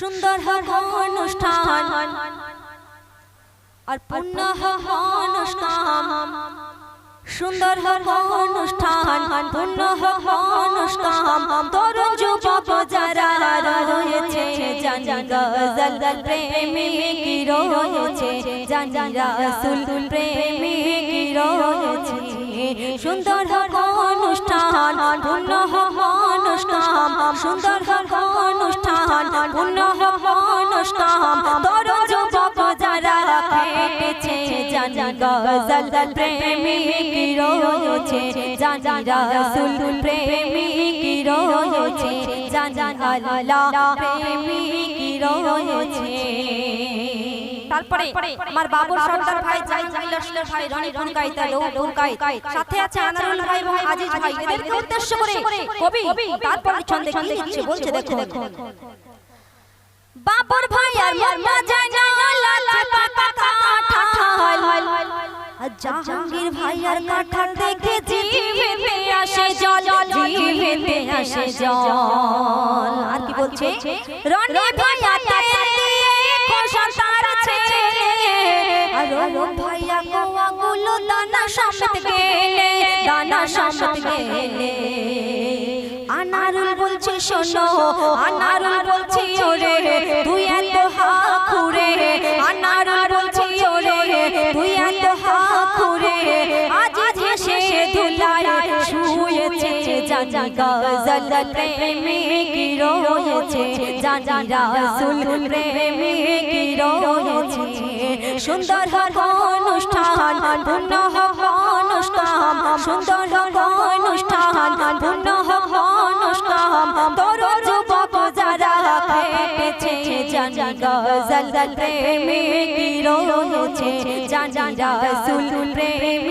সুন্দর অনুষ্ঠান। আর পূর্ণ অনুষ্ঠান। সুন্দর অনুষ্ঠান, পূর্ণ অনুষ্ঠান। তরুণ যুবক যারা রয়েছে, জানি গজল প্রেমিক রয়েছে, জানি প্রেমিক রয়েছে। সুন্দর অনুষ্ঠান, পূর্ণ অনুষ্ঠান। সুন্দর অনুষ্ঠান, পূর্ণ তরুণ যুবক যারা পেটেছে জানি গজল প্রেমিক রয়েছে জানি রাসূল প্রেমিক রয়েছে জানি আল্লাহ রয়েছে তারপরে আমার বাবুর সর্দার ভাই লস্কর ভাই সাথে আছে কি বলছে দেখো বাবুর ভাই আর মর্মা যায় না, লাল পাতা কাঠাল জাহাঙ্গীর ভাই আর কাঠাল দেখে জিভেতে আসে জল জিভেতে আসে জল। আর কি বলছে? রনি ভাই আতে খোসা তারছে আর রনি ভাইয়া কোয়া গুলো দানা সমেত গেলে, দানা সমেত গেলে। আনারুল বলছে শোনো আনারুল বলছি ওরে তুই এত হা খুরে আনারুল বলছি ওরে তুই এত হা খুরে আজ হেসে ধুলায় শুয়েছে জানি গজল প্রেমিক রয়েছে জানি রাসূল প্রেমিক রয়েছে সুন্দর হবে অনুষ্ঠান হবে অনুষ্ঠান সুন্দর অনুষ্ঠান পূর্ণ জানি গজল রয়েছে জানি রাসূল প্রেমিক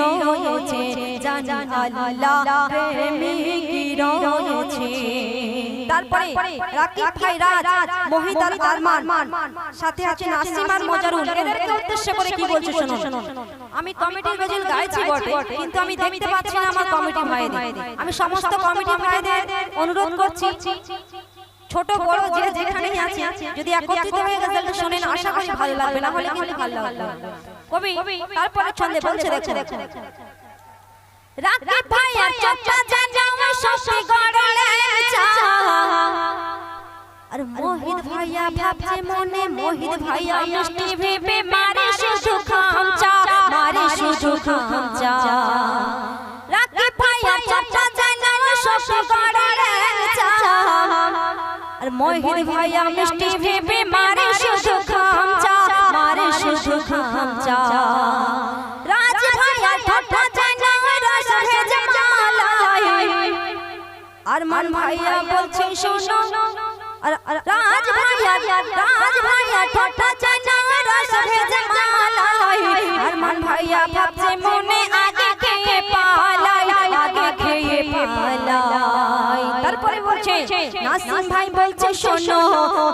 রয়েছে জানি আল্লাহ প্রেমিক রয়েছে তারপরে রাকিব ভাই রাজ মোহিত আর আরমান। সাথে আছে নাসিমার মজারুল। এদেরকে উদ্দেশ্য করে কি বলছে শোনো? আমি কমিটির গজল গাইছি বটে কিন্তু আমি দেখতে পাচ্ছি না আমার কমিটি ভাইদের। আমি সমস্ত কমিটি ভাইদের অনুরোধ করছি। ছোট বড় যে যেখানেই আছে যদি একত্রিত হয়ে গজলটা শোনেন আশা করি ভালো লাগবে না হলে কিন্তু ভালো লাগবে কবি তারপরে ছন্দে বলছে দেখো দেখো রাকিব ভাই আর চচ্চা জানাও শশী গড়লে চা। আর মোহিত ভাইয়া ভাবছে মনে মোহিত ভাইয়া মিষ্টি ভেবে মারে আর ভাইয়া মিষ্টি ভেবে মারে শুধু খামচা মারে শুধু খামচা। রাজ ভাইয়া ঠাট্টা জানাও রস ভেজে মালাই আর মান ভাইয়া বলছে শোনো। আর রাজ ভাইয়া রাজ ভাইয়া ঠাট্টা জানা রস ভেজে মালাই আর মান ভাইয়া ভাবছে নাসিম ভাই বলছে, শোনো,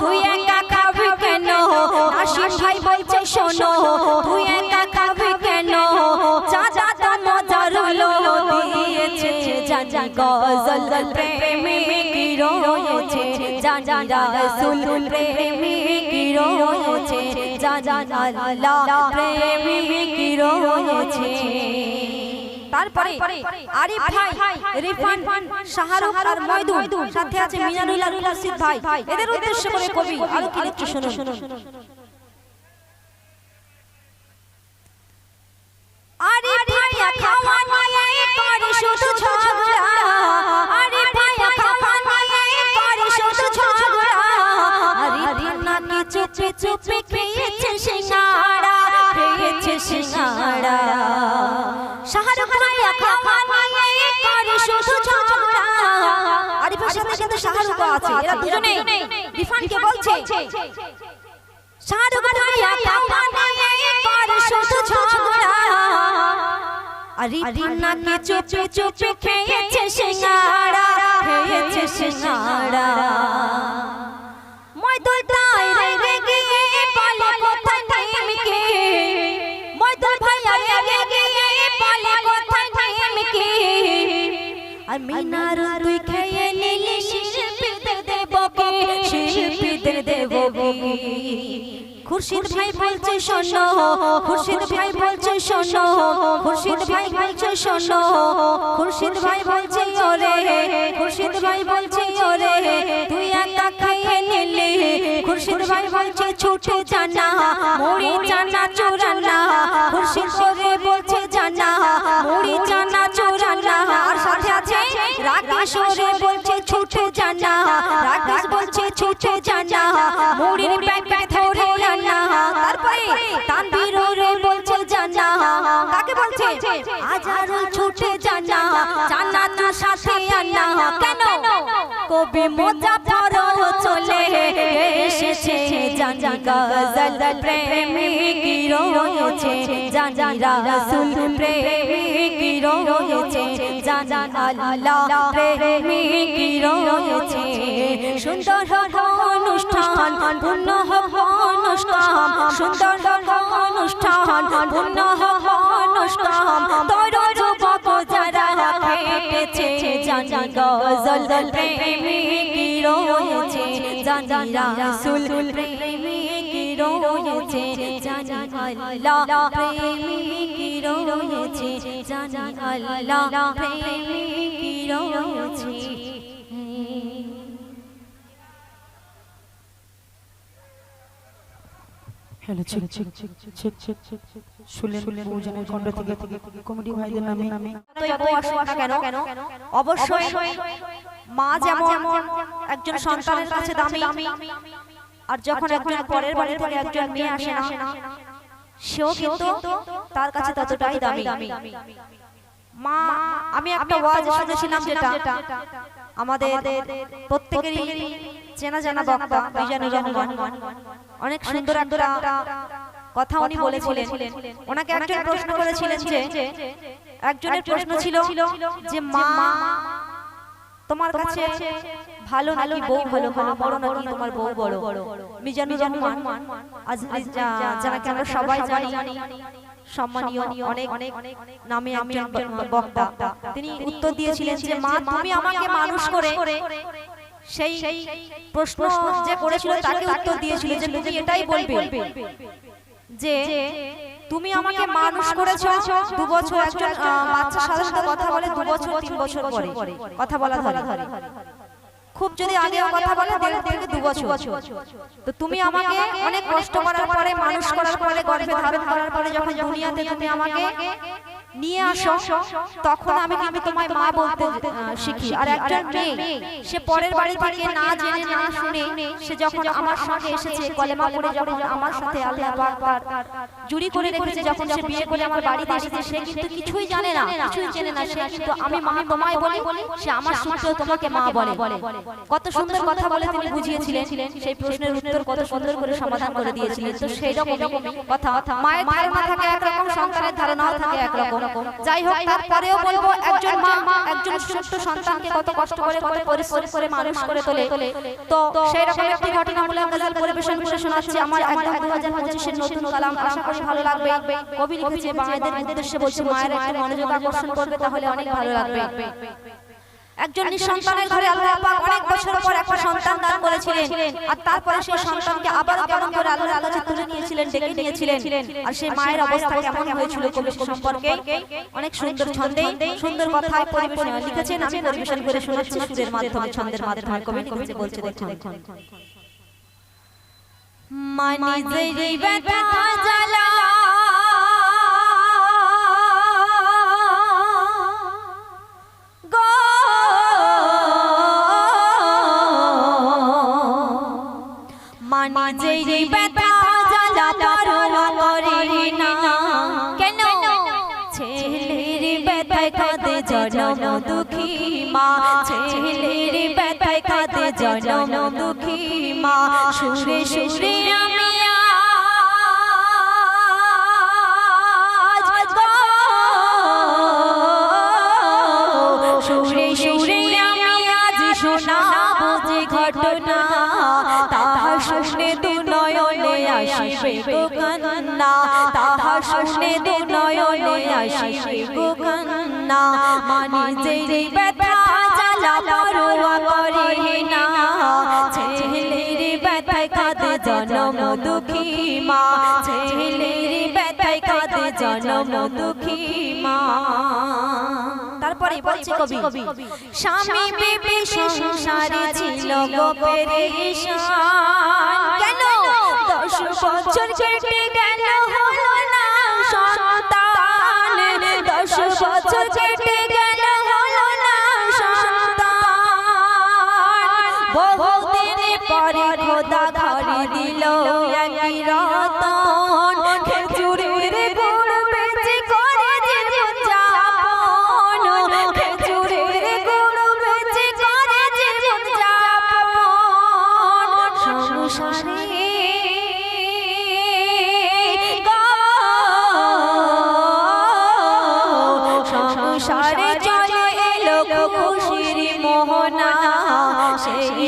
তুই একা খাবি কেন? নাসিম ভাই বলছে, শোনো, তুই একা খাবি কেন? চাচা তো মজার হলো, দিয়েছে জানি গজল প্রেমিক রয়েছে? জানি রাসূল প্রেমিক রয়েছে? জানি আল্লাহ প্রেমিক রয়েছে? তারপরে আরিফ ভাই রিফান শাহরুখ আর ময়দুন সাথে আছে মিনারুল আর মুর্শিদ ভাই। এদের উদ্দেশ্য করে কবি আরও কি লিখছে শুনুন। আরে ভাইয়া খাওয়া নিয়ে করে শুধু ঝগড়া। আরে ভাইয়া খাওয়া নিয়ে করে শুধু ঝগড়া। আরে দিনা কি চুপে চুপে খেয়েছে সিঙ্গাড়া খেয়েছে সিঙ্গাড়া শাহরুখ ভাইয়া খাওয়া নিয়ে করে শুধু ঝগড়া। আরে ভাইয়া সাথে কিন্তু শাহরুখ আছে, এরা দুজনেই। রিফানকে বলছে শাহরুখ ভাইয়া খাওয়া নিয়ে করে শুধু ঝগড়া। আরে দিনাকে চুপে চুপে খেয়েছে সিঙ্গাড়া খেয়েছে সিঙ্গাড়া মই দুই তাই রেগে মিনার তুই খেয়ে নিলি শিল্পীদের দেবকে শিল্পীদের খুরশিদ ভাই বলছে, শোনো, খুরশিদ ভাই বলছে, শোনো, খুরশিদ ভাই বলছে, শোনো, খুরশিদ ভাই বলছে, ওরে, খুরশিদ ভাই বলছে, ওরে তুই একা খেয়ে খুরশিদ ভাই বলছে, ছুটে জানা মুড়ি জানা খুরশিদ করে ছুটে জানা রাকেশ বলছে ছুটে জানা, মুড়ির প্যাকেট ধরে আনা তারপরে তানভীর ওরে বলছে জানা, কাকে বলছে? আজারো ছোট জানা জানা না সাথে আনা, কেন? কবি মুজাফর চলে এসেছে। জানি গজল প্রেমিক রয়েছে। জানি রাসূল প্রেমিক রয়েছে। জানি আল্লাহ প্রেমিক রয়েছে। সুন্দর অনুষ্ঠান পূর্ণ অনুষ্ঠান। সুন্দর অনুষ্ঠান পূর্ণ অনুষ্ঠান। তোর যুবক জানি গজল প্রেমিক রয়েছে জানি রাসূল প্রেমিক রয়েছে জানি আল্লাহ প্রেমিক রয়েছে জানি আল্লাহ প্রেমিক রয়েছে হ্যালো ঠিক ঠিক ঠিক ঠিক ঠিক ঠিক ঠিক শুনলেন বহুজনের খণ্ড থেকে কমিটি ভাইদের নামে নামে যতই বউ আসুক না কেন? অবশ্যই মা যেমন একজন সন্তানের কাছে দামি আর যখন একজন পরের বাড়ি থেকে একজন মেয়ে আসে না সেও কিন্তু তার কাছে ততটাই দামি। মা আমি একটা ওয়াজ শুনেছিলাম যেটা আমাদের প্রত্যেকেরই চেনা জানা বক্তা অনেক সুন্দর একটা কথা উনি বলেছিলেন। ওনাকে একজন প্রশ্ন করেছিলেন যে একজনের প্রশ্ন ছিল যে মা তোমার কাছে ভালো নাকি বউ ভালো? ভালো? বড় নাকি তোমার বউ বড়? মিজানুর রহমান আজ যাকে আমরা সবাই জানি সম্মানীয় অনেক অনেক নামে একজন বক্তা। তিনি উত্তর দিয়েছিলেন যে মা তুমি আমাকে মানুষ করে সেই প্রশ্ন যে করেছিল তাকে উত্তর দিয়েছিল যে তুমি এটাই বলবে। যে তুমি আমাকে মানুষ করেছ দু বছর একজন বাচ্চা সাধারণত কথা বলে দু বছর তিন বছর পরে। কথা বলা ধরে। খুব যদি আগে কথা বলে দেড় থেকে দু বছর। তো তুমি আমাকে অনেক কষ্ট করার পরে মানুষ করার পরে গর্ভে ধারণ করার পরে যখন দুনিয়াতে তুমি আমাকে নিয়ে আসো। তখন আমি কিন্তু তোমায় মা বলতে শিখি। আর একজন মেয়ে সে পরের বাড়ি থেকে না জেনে না শুনে সে যখন আমার সাথে এসেছে কলেমা পড়ে যখন আমার সাথে আল্লাহ পাক করে রেখেছে যখন সে বিয়ে করে আমার বাড়িতে এসেছে সে কিন্তু কিছুই জানে না কিছুই জানে না সে কিন্তু আমি মা তোমায় বলি সে আমার তোমাকে মা বলে। কত সুন্দর কথা বলে তিনি বুঝিয়েছিলেন সেই প্রশ্নের উত্তর কত সুন্দর করে সমাধান করে দিয়েছিলেন তো সেই রকম কথা মায়ের ধারণা থাকে একরকম সন্তানের ধারণাও থাকে একরকম যাই হোক তারপরেও বলব একজন মা একজন ছোট্ট সন্তানকে কত কষ্ট করে কত পরিশ্রম করে মানুষ করে তোলে। তো সেই রকম একটি ঘটনামূলক গজল পরিবেশন করে শোনাচ্ছি আমার একদম 2025 এর নতুন কালাম আশা করি ভালো লাগবে। কবি লিখেছে মায়েদের উদ্দেশ্যে বলছে মায়ের একটু মনোযোগ আকর্ষণ করবে তাহলে অনেক ভালো লাগবে। একজন নিঃসন্তানের ঘরে আল্লাহ পাক অনেক বছর পর একটা সন্তান দান করেছিলেন আর তারপরে সেই সন্তানকে আবার কেমন করে আল্লাহর কাছে তুলে নিয়েছিলেন ডেকে নিয়েছিলেন আর সেই মায়ের অবস্থা কেমন হয়েছিল কবি সম্পর্কে অনেক সুন্দর ছন্দে সুন্দর কথায় পরিবেশন লিখেছেন আমি পরিবেশন করে শোনাচ্ছি সুরের মাধ্যমে ছন্দের মাধ্যমে কবি লিখেছে বলছে দেখুন মানি জেরি ব্যথা মা, ছেলের ব্যথায় কাঁদে জনম দুঃখী মা। সুরে সুরে আমি সুরে সুরে আমি আজ শোনাবো যে ঘটনা। তাহা শুনে দু নয়নে আসিবে গো কান্না। তাহা শুনে দু নয়নে আসিবে গো কান্না। মানি যে ব্যথা পরোয়া করে না। ছেলের ব্যথায় কাঁদে জনম দুঃখী মা। ছেলের ব্যথায় কাঁদে জনম দুঃখী মা। তারপরে বলছে কবি স্বামী বিবি সংসারে ছিল গো পেরেশান। কেন? দশ বছর কেটে গেল হলো না সন্তান। দশ বছর কেটে গেল পরে খোদা ঘরে দিল।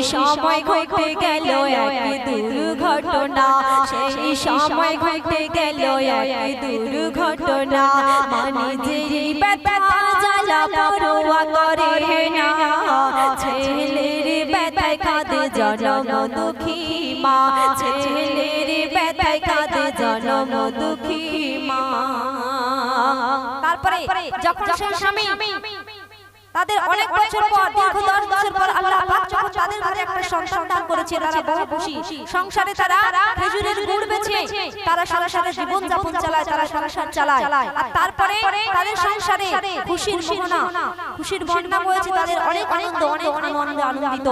সময় ঘটে গেল দুর্ঘটনা। সেই সময় ঘটে গেল দুর্ঘটনা। মানে যে জ্বালা করে না। ছেলের ব্যথায় কাঁদে জনম দুঃখী মা। ছেলের ব্যথায় কাঁদে জনম দুঃখী মা। তারপরে যখন স্বামী তাদের অনেক বছর পর দশ সন্তান দান করেছে তারা বহু খুশি সংসারে তারা খেজুরের গুড় বেচে তারা সংসারে জীবন যাপন চালায় তারা সংসার চালায় আর তারপরে তাদের সংসারে খুশির মোহনা খুশির বন্যা হয়েছে তাদের অনেক আনন্দ অনেক আনন্দ আনন্দিত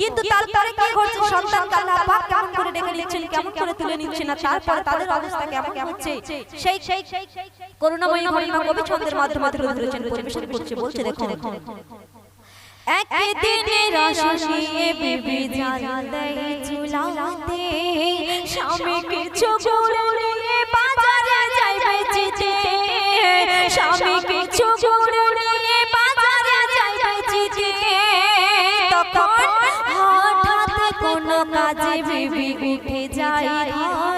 কিন্তু তারপরে কি ঘটছে সন্তান আল্লাহ পাক কেমন করে ডেকে নিচ্ছেন কেমন করে তুলে নিচ্ছেন আর তারপরে তাদের অবস্থা কেমন হচ্ছে সেই সেই করুণাময়ী ঘটনা কবি ছন্দের মাধ্যমে তুলে ধরেছেন পরিবেশন করছে বলছে দেখো একদিনে রসিয়ে বিবি দেয় চুলাতে স্বামী কিছু গুড় বাজারে যায় বেচিতে স্বামী কিছু গুড় বাজারে কোনো কাজে বিবি উঠে যায়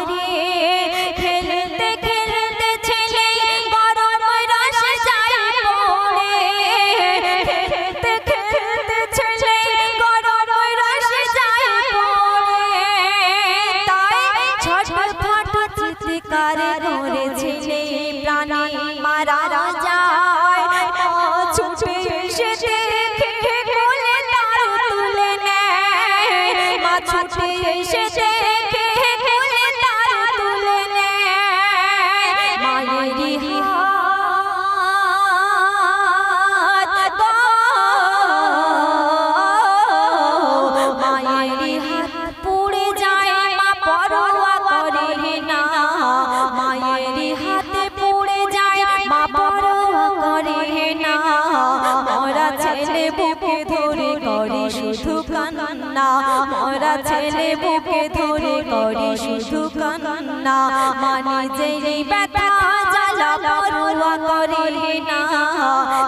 ছেলে বুকে ধরে করে শুধু কান্না। মানে যে ব্যথা জ্বালা পরোয়া করে না।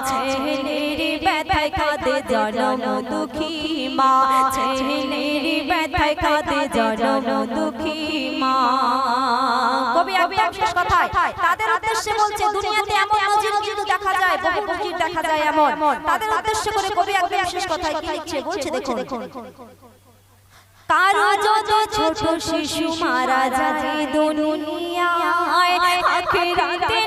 ছেলের ব্যথায় কাঁদে জনম দুঃখী মা। ছেলের ব্যথায় কাঁদে জনম দুঃখী মা। কবি শেষ কথায় তাদের উদ্দেশ্যে বলছে দুনিয়াতে এমন নজির কিন্তু দেখা যায় বহু নজির দেখা যায় এমন। তাদের উদ্দেশ্য করে কবি শেষ কথায় কি লিখছে? বলছে দেখুন। কারও যত ছোট শিশু মারা যায় দুনিয়ায় আখিরাতে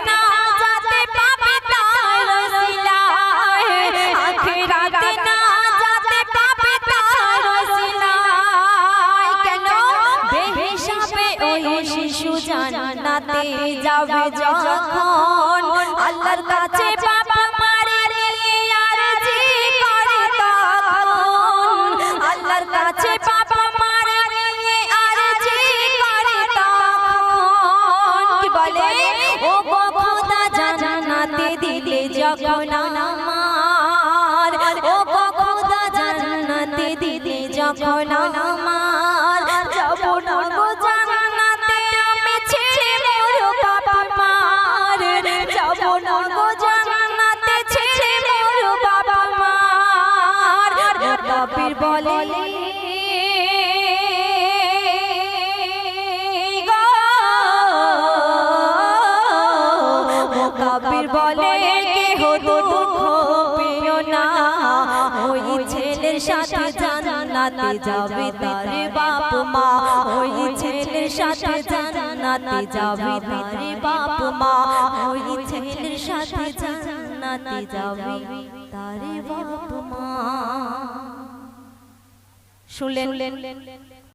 বলে ও কখনা জানাতে দিলে যখন আমার। ও কখনা জানাতে দিলে যখন আমার। কাবির বলে, কেহ দুঃখ পেও না? ওই ছেলের সাথে জানাতে যাবে তারে বাপ মা। ওই ছেলের সাথে জানাতে যাবে তারে বাপ মা। ওই ছেলের সাথে জানাতে যাবে তারে বাপ মা। শুনলেন?